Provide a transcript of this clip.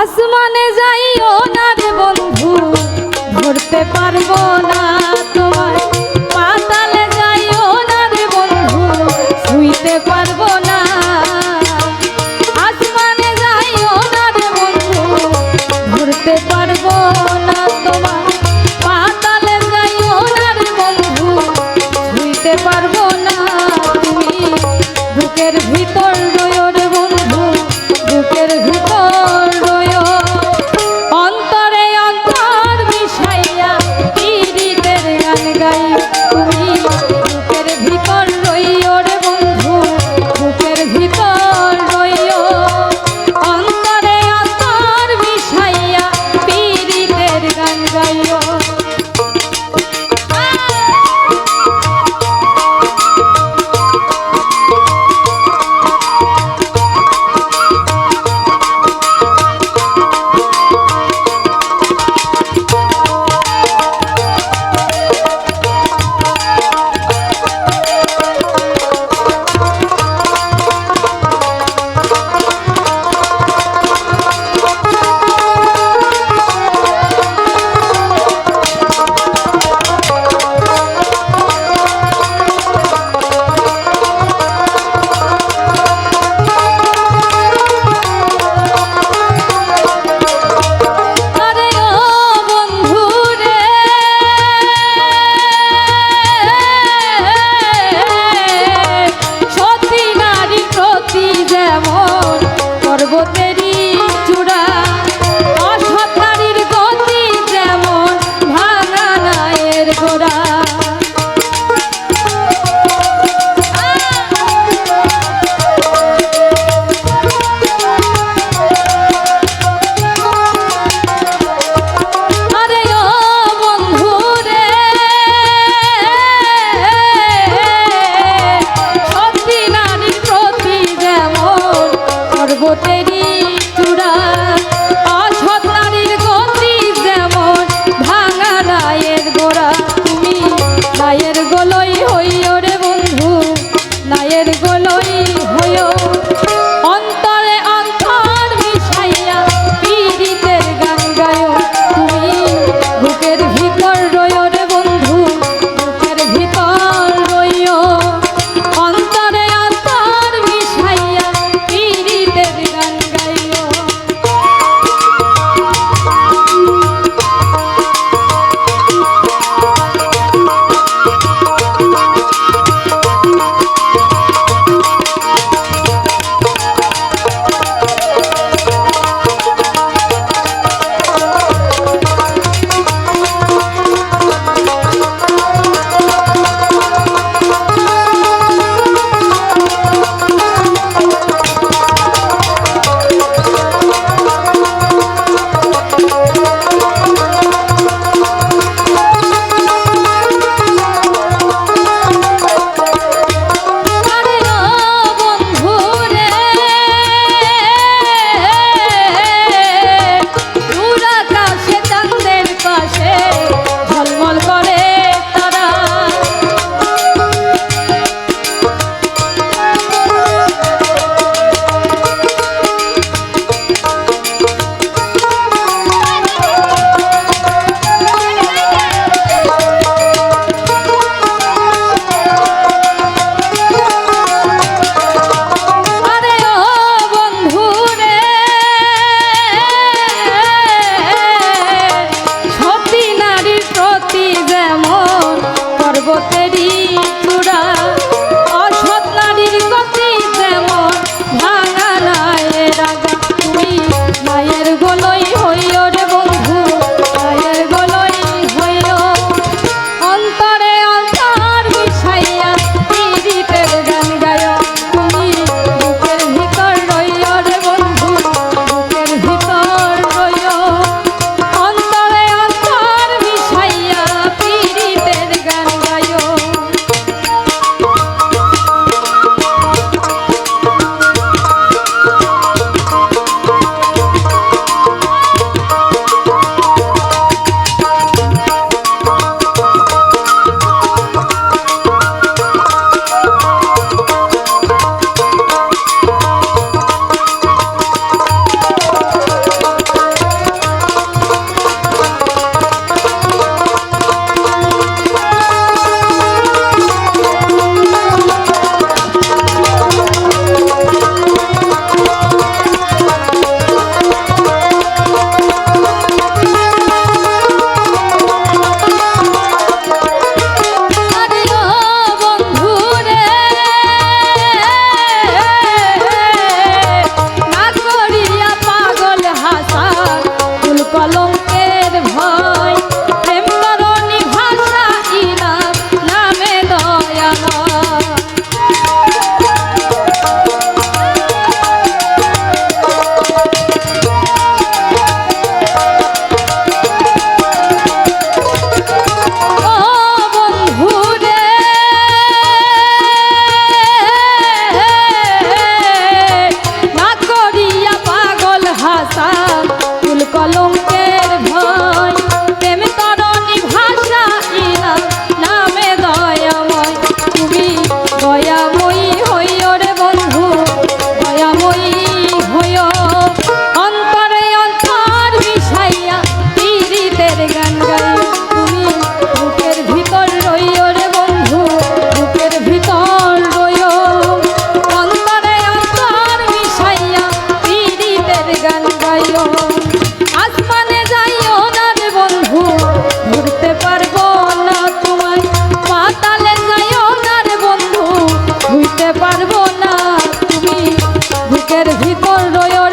আসমানে যাইও না রে বন্ধু, ধরতে পারব না তোমায়। পাতালে যাইও না রে বন্ধু, শুইতে পারব না। আসমানে যাইও না রে বন্ধু, ধরতে পারব না তোমায়। পাতালে যাইও না রে বন্ধু, শুইতে পারব কলম তুমি বুকের ভিতর রয়ে